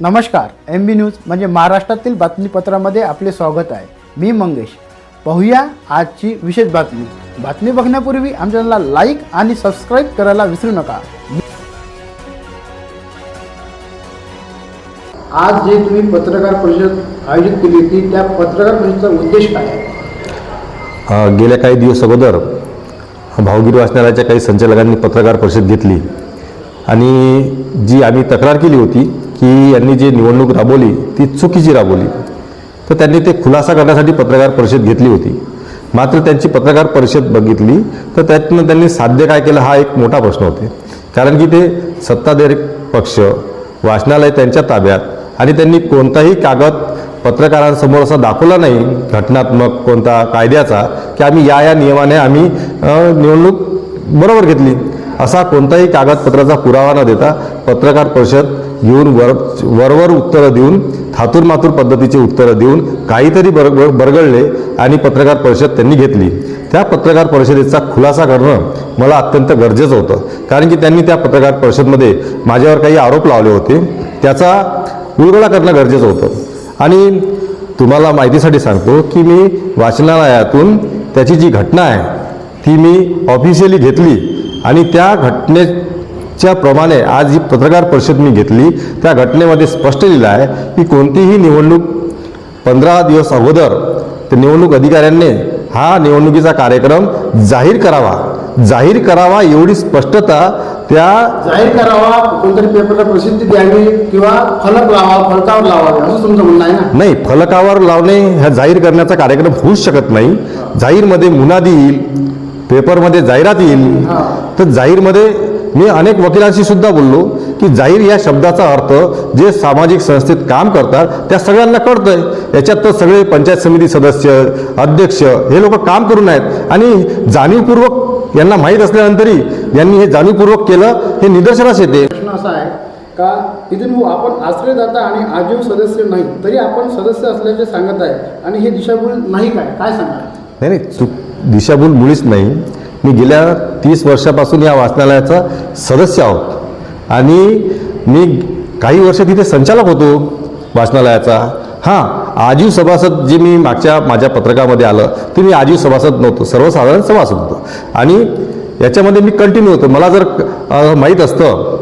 नमस्कार एम बी न्यूज म्हणजे महाराष्ट्रातील बातमीपत्रामध्ये आपले स्वागत आहे. मी मंगेश. पाहूया आजची विशेष बातमी. बातमी बघण्यापूर्वी आमच्या चॅनलला लाईक आणि सबस्क्राईब करायला विसरू नका. आज जे तुम्ही पत्रकार परिषद आयोजित केली होती त्या पत्रकार परिषदेचा उद्देश काय आहे? गेल्या काही दिवस अगोदर भावगिरी वाचनालयाच्या काही संचालकांनी पत्रकार परिषद घेतली. आणि जी आम्ही तक्रार केली होती की यांनी जी निवडणूक राबवली ती चुकीची राबवली. तर त्यांनी ते खुलासा करण्यासाठी पत्रकार परिषद घेतली होती. मात्र त्यांची पत्रकार परिषद बघितली तर त्यातनं त्यांनी साध्य काय केलं हा एक मोठा प्रश्न होते. कारण की ते सत्ताधारी पक्ष वाचनालय त्यांच्या ताब्यात आणि त्यांनी कोणताही कागद पत्रकारांसमोर असा दाखवला नाही घटनात्मक कोणता कायद्याचा की आम्ही या या नियमाने आम्ही निवडणूक बरोबर घेतली. असा कोणताही कागदपत्राचा पुरावा न देता पत्रकार परिषद येऊन वर वरवर उत्तरं देऊन थातूर मातूर पद्धतीचे उत्तरं देऊन काहीतरी बर बरगळले आणि पत्रकार परिषद त्यांनी घेतली. त्या पत्रकार परिषदेचा खुलासा करणं मला अत्यंत गरजेचं होतं. कारण की त्यांनी त्या पत्रकार परिषदमध्ये माझ्यावर काही आरोप लावले होते. त्याचा उलगडा करणं गरजेचं होतं. आणि तुम्हाला माहितीसाठी सांगतो की मी वाचनालयातून त्याची जी घटना आहे ती मी ऑफिशियली घेतली आणि त्या घटने प्रमाणे आज जी पत्रकार परिषद मी घेतली त्या घटनेमध्ये स्पष्ट लिहिलं आहे की कोणतीही निवडणूक पंधरा दिवस अगोदर ते निवडणूक अधिकाऱ्यांनी हा निवडणुकीचा कार्यक्रम जाहीर करावा. जाहीर करावा एवढी स्पष्टता त्या जाहीर करावा कोणतरी पेपरला प्रसिद्धी द्यावी किंवा फलक लावा फलकावर लावावे असं तुमचं म्हणणं आहे ना? नाही फलकावर लावणे ह्या जाहीर करण्याचा कार्यक्रम होऊच शकत नाही. जाहीरमध्ये मुनादी येईल पेपरमध्ये जाहिरात येईल. तर जाहीरमध्ये मी अनेक वकिलांशी सुद्धा बोललो की जाहीर या शब्दाचा अर्थ जे सामाजिक संस्थेत काम करतात त्या सगळ्यांना कळतंय. याच्यात तर सगळे पंचायत समिती सदस्य अध्यक्ष हे लोक काम करून आहेत. आणि जाणीवपूर्वक यांना माहीत असल्यानंतरही यांनी हे जाणीवपूर्वक केलं हे निदर्शनास येते. प्रश्न असा आहे का इथून आपण आश्रयदाता आणि आजीव सदस्य नाही तरी आपण सदस्य असल्याचे सांगत आहे. आणि हे दिशाभूल नाही काय? काय सांगा नाही नाही चूक दिशाभूल मुळीच नाही. मी गेल्या तीस वर्षापासून या वाचनालयाचा सदस्य आहोत. आणि मी काही वर्ष तिथे संचालक होतो वाचनालयाचा. हां आजीव सभासद जे मी मागच्या माझ्या पत्रकामध्ये आलं ते मी आजीव सभासद नव्हतो सर्वसाधारण सभासद होतो. आणि याच्यामध्ये मी कंटिन्यू होतो. मला जर माहीत असतं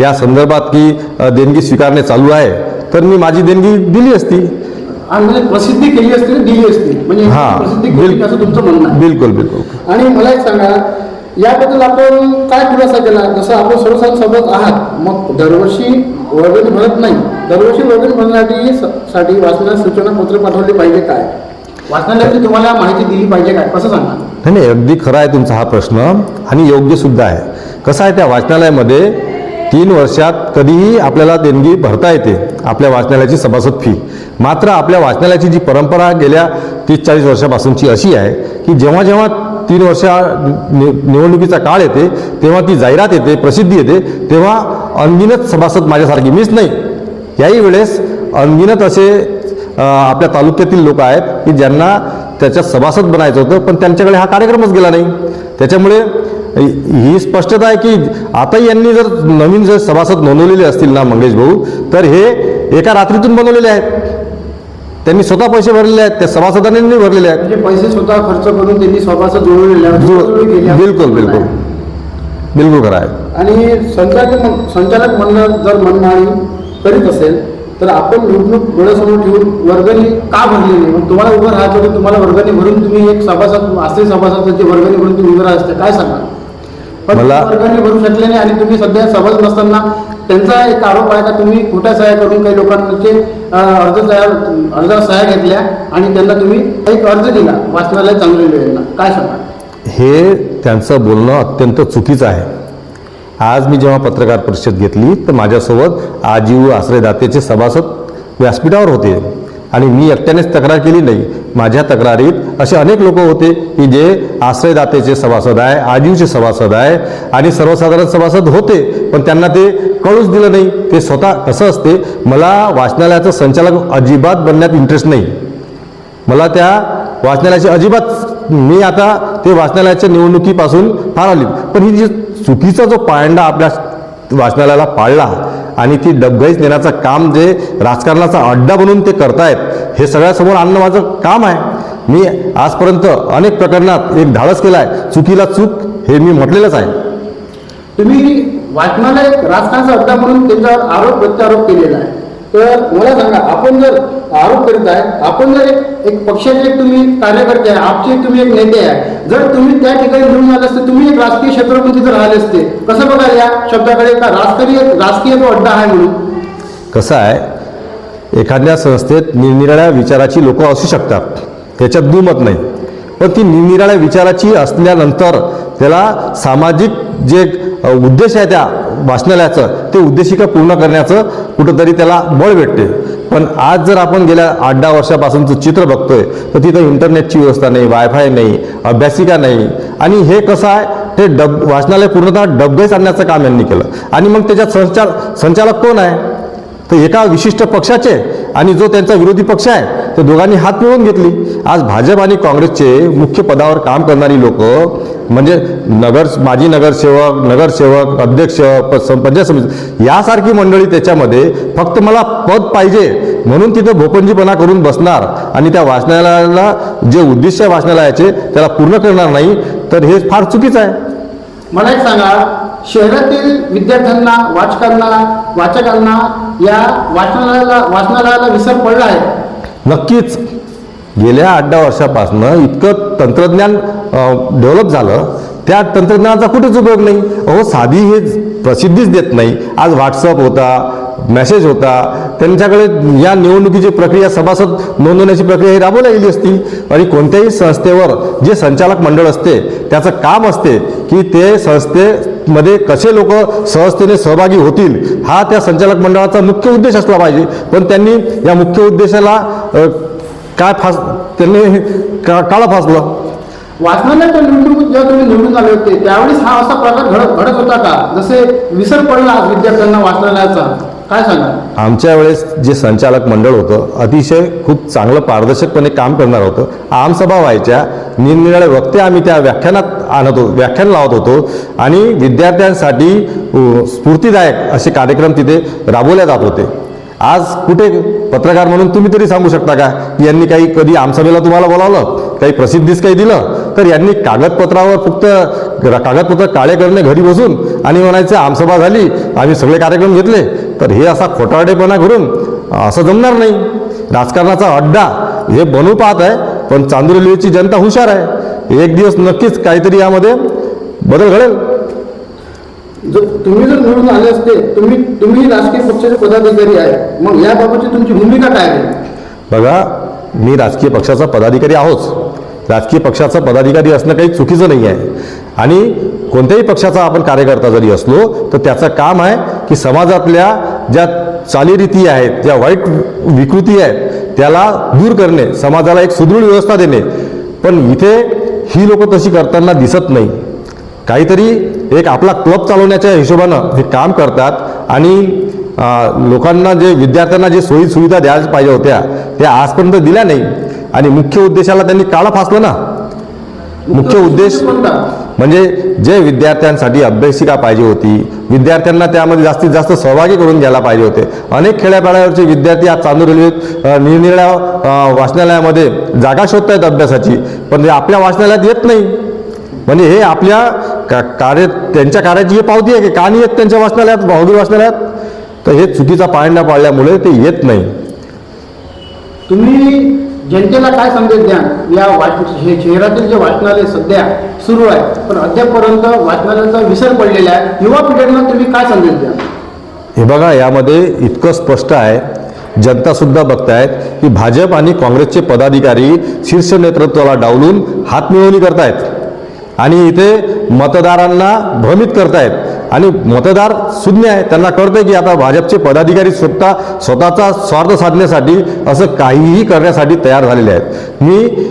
या संदर्भात की देणगी स्वीकारणे चालू आहे तर मी माझी देणगी दिली असती. आणि म्हणजे प्रसिद्धी केली असती ना दिली असती. म्हणजे हा, प्रसिद्धी केली बिल- असं तुमचं म्हणणं आहे. बिलकुल बिलकुल. आणि मला एक सांगा याबद्दल आपण काय खुलासा केला? जसं आपण सर्वसाधारण सोबत आहात मग दरवर्षी वर्गणी भरत नाही. दरवर्षी वर्गणी भरण्यासाठी स- साठी वाचनालय सूचना पत्र पाठवली पाहिजे काय? वाचनालयाची तुम्हाला माहिती दिली पाहिजे काय? कसं सांगा नाही नाही अगदी खरा आहे तुमचा हा प्रश्न आणि योग्य सुद्धा आहे. कसं आहे त्या वाचनालयामध्ये तीन वर्षात कधीही आपल्याला देणगी भरता येते आपल्या वाचनालयाची सभासद फी मात्र आपल्या वाचनालयाची जी परंपरा गेल्या तीस चाळीस वर्षापासूनची अशी आहे की जेव्हा जेव्हा तीन वर्षा नि निवडणुकीचा काळ येते तेव्हा ती जाहिरात येते प्रसिद्धी येते तेव्हा अनगिनत सभासद माझ्यासारखी मीच नाही. याही वेळेस अनगिनत असे आपल्या तालुक्यातील लोक आहेत की ज्यांना त्याच्यात सभासद बनायचं होतं पण त्यांच्याकडे हा कार्यक्रमच गेला नाही. त्याच्यामुळे ही स्पष्टता आहे की आताही यांनी जर नवीन जर सभासद नोंदवलेले असतील ना मंगेश भाऊ तर हे एका रात्रीतून बनवलेले आहेत. त्यांनी स्वतः पैसे भरलेले आहेत त्या सभासदांनी नाही भरलेले आहेत. म्हणजे पैसे स्वतः खर्च करून त्यांनी सभासद जुळवलेले आहेत. बिलकुल बिलकुल. बिलकुल खरं आहे. आणि संचालक संचालक म्हणणं जर म्हणणारी करीत असेल तर आपण निवडणूक डोळ्यासमोर ठेवून वर्गणी का भरली नाही? मग तुम्हाला उभं राहायचं तुम्हाला वर्गणी भरून तुम्ही एक सभासद आश्रय सभासदाची वर्गणी भरून तुम्ही उभं राहते काय सांगा मला- वर्गणी भरू शकले नाही आणि तुम्ही सध्या सभासद नसताना त्यांचा एक आरोप आहे का? तुम्ही खोट्या सह्या करून काही लोकांचे अर्ज सह्या अर्जावर सह्या घेतल्या आणि त्यांना तुम्ही एक अर्ज दिला वाचनालय चांगले काय सांगा हे त्यांचं बोलणं अत्यंत चुकीचं आहे. आज मी जेव्हा पत्रकार परिषद घेतली तर माझ्यासोबत आजीव आश्रयदातेचे सभासद व्यासपीठावर होते. आणि मी एकट्यानेच तक्रार केली नाही. माझ्या तक्रारीत असे अनेक लोक होते की जे आश्रयदातेचे सभासद आहे आजीवचे सभासद आहे आणि सर्वसाधारण सभासद होते पण त्यांना ते कळूच दिलं नाही. ते स्वतः कसं असते मला वाचनालयाचं संचालक अजिबात बनण्यात इंटरेस्ट नाही. मला त्या वाचनालयाची अजिबात मी आता ते वाचनालयाच्या निवडणुकीपासून फार आली. पण ही जी चुकीचा जो पायंडा आपल्या वाचनालयाला पाळला आणि ती डबघाईच नेण्याचं काम जे राजकारणाचा अड्डा बनून ते करतायत हे सगळ्यासमोर आणणं माझं काम आहे. मी आजपर्यंत अनेक प्रकरणात एक धाडस केला आहे चुकीला चूक हे मी म्हटलेलंच आहे. तुम्ही वाचनालय राजकारणाचा अड्डा म्हणून त्यांच्यावर आरोप प्रत्यारोप केलेला आहे. तर मला सांगा आपण जर आरोप करीत आहे. आपण जर एक पक्षाचे तुम्ही कार्यकर्ते आहे आपचे एक तुम्ही एक नेते आहे. जर तुम्ही त्या ठिकाणी निवडून आले असते तुम्ही एक राजकीय क्षेत्रातून तिथे राहिले असते कसं बघा या शब्दाकडे? का राजकीय राजकीय तो अड्डा आहे म्हणून? कसं आहे? एखाद्या संस्थेत निरनिराळ्या विचाराची लोक असू शकतात. त्याच्यात दुमत नाही. पण ती निरनिराळ्या विचाराची असल्यानंतर त्याला सामाजिक जे उद्देश आहे त्या वाचनालयाचं ते उद्देशिका पूर्ण करण्याचं कुठंतरी त्याला बळ भेटते. पण आज जर आपण गेल्या आठ दहा वर्षापासूनचं चित्र बघतोय तर तिथं इंटरनेटची व्यवस्था नाही वायफाय नाही अभ्यासिका नाही. आणि हे कसं आहे ते डब वाचनालय पूर्णतः डबघाईच आणण्याचं काम यांनी केलं. आणि मग त्याच्यात संचाल संचालक कोण आहे? तर एका विशिष्ट पक्षाचे. आणि जो त्यांचा विरोधी पक्ष आहे तर दोघांनी हात मिळवून घेतली. आज भाजप आणि काँग्रेसचे मुख्य पदावर काम करणारी लोक म्हणजे नगर माजी नगरसेवक नगरसेवक अध्यक्ष पंचायत समिती यासारखी मंडळी त्याच्यामध्ये फक्त मला पद पाहिजे म्हणून तिथं भोपंजीपणा करून बसणार आणि त्या वाचनालयाला जे उद्दिष्ट वाचनालयाचे त्याला पूर्ण करणार नाही तर हे फार चुकीचं आहे. मला एक सांगा शहरातील विद्यार्थ्यांना वाचकांना वाचकांना या वाचनालयाला वाचनालयाला विसर पडला आहे. नक्कीच गेल्या आठ दहा वर्षापासनं इतकं तंत्रज्ञान डेव्हलप झालं. त्या तंत्रज्ञानाचा कुठेच उपयोग नाही. अहो साधी हे प्रसिद्धीच देत नाही. आज व्हॉट्सअप होता मेसेज होता त्यांच्याकडे या निवडणुकीची प्रक्रिया सभासद नोंदवण्याची प्रक्रिया ही राबवल्या गेली असती. आणि कोणत्याही संस्थेवर जे संचालक मंडळ असते त्याचं काम असते की ते संस्थेमध्ये कसे लोक सहजतेने सहभागी होतील हा त्या संचालक मंडळाचा मुख्य उद्देश असला पाहिजे. पण त्यांनी या मुख्य उद्देशाला काय फास त्यांनी का काळा फासलं. वाचनालयाच्या निवडणूक जेव्हा तुम्ही निवडून आले होते त्यावेळेस हा असा प्रकार घडत घडत होता का? जसे विसर पडला विद्यार्थ्यांना वाचनालयाचा. काय सांगा? आमच्या वेळेस जे संचालक मंडळ होतं अतिशय खूप चांगलं पारदर्शकपणे काम करणार होतं. आमसभा व्हायच्या निरनिराळे वक्ते आम्ही त्या व्याख्यानात आणत होतो व्याख्यान लावत होतो. आणि विद्यार्थ्यांसाठी स्फूर्तीदायक असे कार्यक्रम तिथे राबवले जात होते. आज कुठे पत्रकार म्हणून तुम्ही तरी सांगू शकता का? की यांनी काही कधी आमसभेला तुम्हाला बोलावलं? काही प्रसिद्धीस काही दिलं? तर यांनी कागदपत्रावर फक्त कागदपत्र काळे करणे घरी बसून आणि म्हणायचं आमसभा झाली आम्ही सगळे कार्यक्रम घेतले. तर हे असा खोटारडेपणा करून असं जमणार नाही. राजकारणाचा अड्डा हे बनवू पाहत आहे पण चांदुरलीची जनता हुशार आहे. एक दिवस नक्कीच काहीतरी यामध्ये बदल घडेल. जर तुम्ही जर निवडून आले असते तुम्ही तुम्ही राजकीय पक्षाचे पदाधिकारी आहे मग याबाबतची तुमची भूमिका काय आहे? बघा मी राजकीय पक्षाचा पदाधिकारी आहोत. राजकीय पक्षाचा पदाधिकारी असणं काही चुकीचं नाही आहे. आणि कोणत्याही पक्षाचा आपण कार्यकर्ता जरी असलो तर त्याचं काम आहे की समाजातल्या ज्या चालीरीती आहेत ज्या वाईट विकृती आहेत त्याला दूर करणे समाजाला एक सुदृढ व्यवस्था देणे. पण इथे ही लोक तशी करताना दिसत नाही. काहीतरी एक आपला क्लब चालवण्याच्या हिशोबानं हे काम करतात आणि लोकांना जे विद्यार्थ्यांना जे सोयी सुविधा द्यायला पाहिजे होत्या त्या आजपर्यंत दिल्या नाही. आणि मुख्य उद्देशाला त्यांनी काळा फासलं ना. मुख्य उद्देश म्हणजे जे विद्यार्थ्यांसाठी अभ्यासिका पाहिजे होती विद्यार्थ्यांना त्यामध्ये जास्तीत जास्त सहभागी करून घ्यायला पाहिजे होते. अनेक खेड्यापाड्यावरचे विद्यार्थी आज चांदूर रेल्वेत अ, निरनिराळ्या वाचनालयामध्ये जागा शोधतायत अभ्यासाची पण ते आपल्या वाचनालयात येत नाही. म्हणजे हे आपल्या का- कार्य त्यांच्या कार्याची ही पावती आहे की का नाही येत त्यांच्या वाचनालयात भावगीर वाचनालयात? तर हे चुकीचा पाळण्या पाळल्यामुळे ते येत नाही. तुम्ही जनतेला काय संदेश द्या या वाच हे शहरातील जे वाचनालय सध्या सुरू आहे पण अद्यापपर्यंत वाचनालयाचा विसर पडलेला आहे. युवा पिढ्यांना तुम्ही काय संदेश द्या हे बघा यामध्ये इतकं स्पष्ट आहे जनतासुद्धा बघतायत की भाजप आणि काँग्रेसचे पदाधिकारी शीर्ष नेतृत्वाला डावलून हातमिळवणी करतायत. आणि इथे मतदारांना भ्रमित करतायत. आणि मतदार शून्य आहे. त्यांना कळतंय की आता भाजपचे पदाधिकारी स्वतः स्वतःचा स्वार्थ साधण्यासाठी असं काहीही करण्यासाठी तयार झालेले आहेत. मी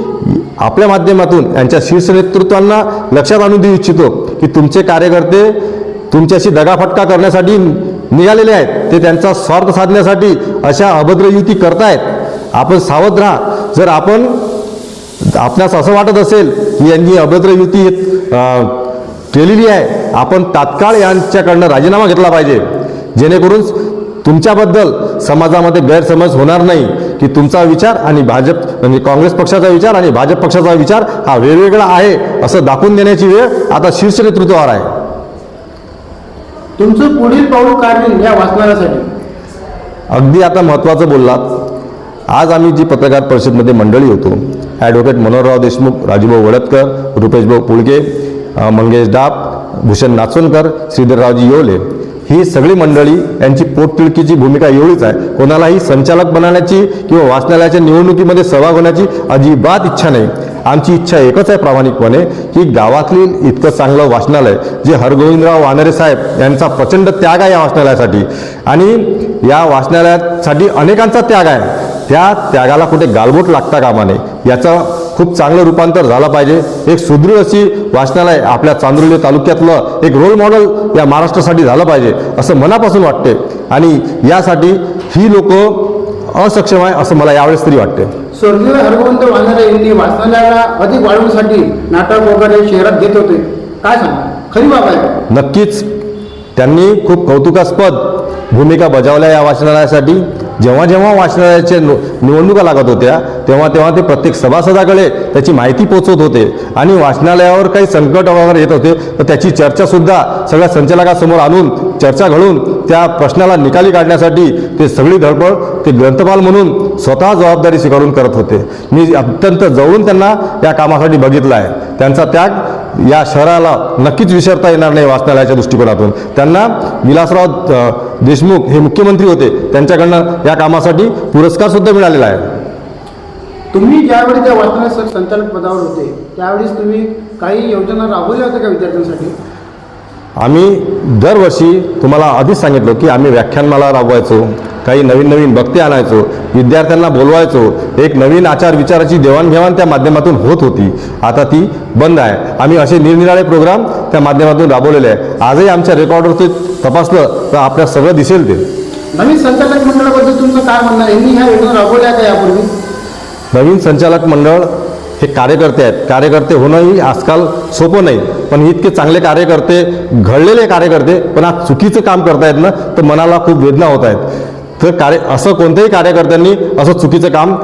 आपल्या माध्यमातून यांच्या शीर्ष नेतृत्वांना लक्षात आणून देऊ इच्छितो की तुमचे कार्यकर्ते तुमच्याशी दगाफटका करण्यासाठी निघालेले आहेत. ते त्यांचा स्वार्थ साधण्यासाठी अशा अभद्र युती करतायत. आपण सावध राहा. जर आपण आपणास असं वाटत असेल की यांनी अभद्र युती केलेली आहे. आपण तात्काळ यांच्याकडनं राजीनामा घेतला पाहिजे. जेणेकरून तुमच्याबद्दल समाजामध्ये गैरसमज होणार नाही की तुमचा विचार आणि भाजप म्हणजे काँग्रेस पक्षाचा विचार आणि भाजप पक्षाचा विचार हा वेगवेगळा आहे असं दाखवून देण्याची वेळ आता शीर्ष नेतृत्वावर आहे. तुमचं पुढील पाऊल काय या वाचनालयासाठी अगदी आता महत्त्वाचं बोललात. आज आम्ही जी पत्रकार परिषदमध्ये मंडळी होतो ॲडव्होकेट मनोहरराव देशमुख राजूभाऊ वडतकर रुपेशभाऊ पुळके मंगेश डाप भूषण नाचवणकर श्रीधररावजी येवले. ही सगळी मंडळी यांची पोटतिळकीची भूमिका एवढीच आहे. कोणालाही संचालक बनवण्याची किंवा वाचनालयाच्या निवडणुकीमध्ये सहभाग होण्याची अजिबात इच्छा नाही. आमची इच्छा एकच आहे प्रामाणिकपणे की गावातली इतकं चांगलं वाचनालय जे हरगोविंदराव वानरे साहेब यांचा प्रचंड त्याग आहे या वाचनालयासाठी. आणि या वाचनालयासाठी अनेकांचा त्याग आहे. त्या त्यागाला कुठे गालबोट लागता कामा नये. याचा खूप चांगलं रूपांतर झालं पाहिजे. एक सुदृढ अशी वाचनालय आपल्या चांदुर्ली तालुक्यातलं एक रोल मॉडेल या महाराष्ट्रासाठी झालं पाहिजे असं मनापासून वाटते. आणि यासाठी ही लोक असक्षम आहे असं मला यावेळेस तरी वाटते. स्वर्गीय हरगोविंद वानरे यांनी वाचनालयाला अधिक वाढवण्यासाठी नाटक वगैरे शहरात घेत होते. काय सांगा खरी बाब आहे. नक्कीच. त्यांनी खूप कौतुकास्पद भूमिका बजावल्या या वाचनालयासाठी. जेव्हा जेव्हा वाचनालयाच्या नो- निवडणुका लागत होत्या तेव्हा तेव्हा ते प्रत्येक सभासदाकडे त्याची माहिती पोचवत होते. आणि वाचनालयावर काही संकट वगैरे येत होते तर त्याची चर्चासुद्धा सगळ्या संचालकासमोर आणून चर्चा घडून त्या प्रश्नाला निकाली काढण्यासाठी ते सगळी धडपड ते ग्रंथपाल म्हणून स्वतः जबाबदारी स्वीकारून करत होते. मी अत्यंत जवळून त्यांना या कामासाठी बघितलं आहे. त्यांचा त्याग या शहराला नक्कीच विसरता येणार नाही वाचनालयाच्या दृष्टिकोनातून. त्यांना विलासराव देशमुख हे मुख्यमंत्री होते. त्यांच्याकडनं या कामासाठी पुरस्कार सुद्धा मिळालेला आहे. तुम्ही ज्यावेळी त्या वाचनालय संचालक पदावर होते त्यावेळेस तुम्ही काही योजना राबवल्या होत्या का विद्यार्थ्यांसाठी? आम्ही दरवर्षी तुम्हाला आधीच सांगितलं की आम्ही व्याख्यानमाला राबवायचो. काही नवीन नवीन वक्ते आणायचो विद्यार्थ्यांना बोलवायचो एक नवीन आचार विचाराची देवाणघेवाण त्या माध्यमातून होत होती. आता ती बंद आहे. आम्ही असे निरनिराळे प्रोग्राम त्या माध्यमातून राबवलेले आहे. आजही आमच्या रेकॉर्डवरती तपासलं तर आपल्या सगळं दिसेल ते. नवीन संचालक मंडळाबद्दल तुमचं काय म्हणणं? यांनी ह्या योजना राबवल्या का यापूर्वी? नवीन संचालक मंडळ हे कार्यकर्ते आहेत. कार्यकर्ते होणंही आजकाल सोपं नाही. पण इतके चांगले कार्यकर्ते घडलेले कार्यकर्ते पण आज चुकीचं काम करतायत ना तर मनाला खूप वेदना होत आहेत. तर कार्य असं कोणत्याही कार्यकर्त्यांनी असं चुकीचं काम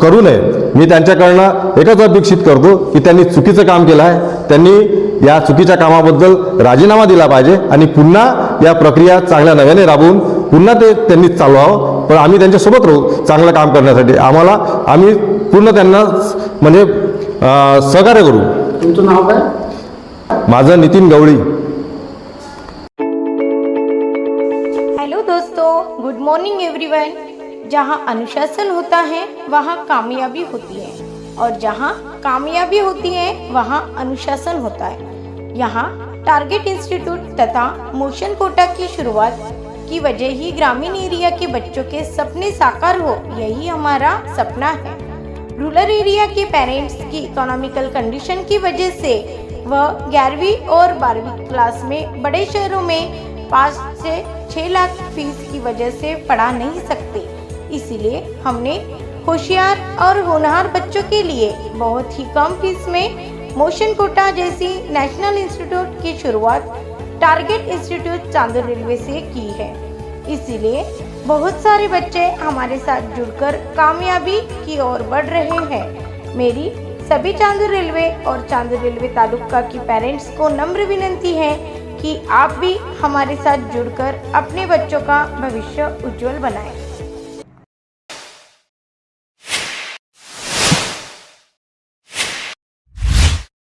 करू नये. मी त्यांच्याकडनं एकच अपेक्षित करतो की त्यांनी चुकीचं काम केलं आहे. त्यांनी या चुकीच्या कामाबद्दल राजीनामा दिला पाहिजे आणि पुन्हा या प्रक्रिया चांगल्या नव्याने राबवून पुन्हा ते त्यांनी चालवावं. पण आम्ही त्यांच्यासोबत राहू चांगलं काम करण्यासाठी. आम्हाला आम्ही पूर्ण त्यांना म्हणजे सहकार्य करू. तुमचं नाव काय? माझं नितीन गवळी. मॉर्निंग एवरीवन जहाँ अनुशासन होता है, वहाँ कामयाबी होती है। और जहाँ कामयाबी होती है, वहाँ अनुशासन होता है। यहाँ टारगेट इंस्टीट्यूट तथा मोशन कोटा की शुरुआत की वजह ही ग्रामीण एरिया के बच्चों के सपने साकार हो, यही हमारा सपना है। रूरल एरिया के पेरेंट्स की इकोनॉमिकल कंडीशन की वजह से, वह ग्यारहवीं और बारहवीं क्लास में बड़े शहरों में पाँच से छः लाख फ़ीस की वजह से पढ़ा नहीं सकते। इसीलिए हमने होशियार और होनहार बच्चों के लिए बहुत ही कम फ़ीस में मोशन कोटा जैसी नेशनल इंस्टीट्यूट की शुरुआत टारगेट इंस्टीट्यूट चांदोर रेलवे से की है। इसीलिए बहुत सारे बच्चे हमारे साथ जुड़कर कामयाबी की ओर बढ़ रहे हैं। मेरी सभी चांदूर रेलवे और चांदूर रेलवे तालुका की पेरेंट्स को नम्र विनंती है कि आप भी हमारे साथ जुड़कर अपने बच्चों का भविष्य उज्जवल बनाएं।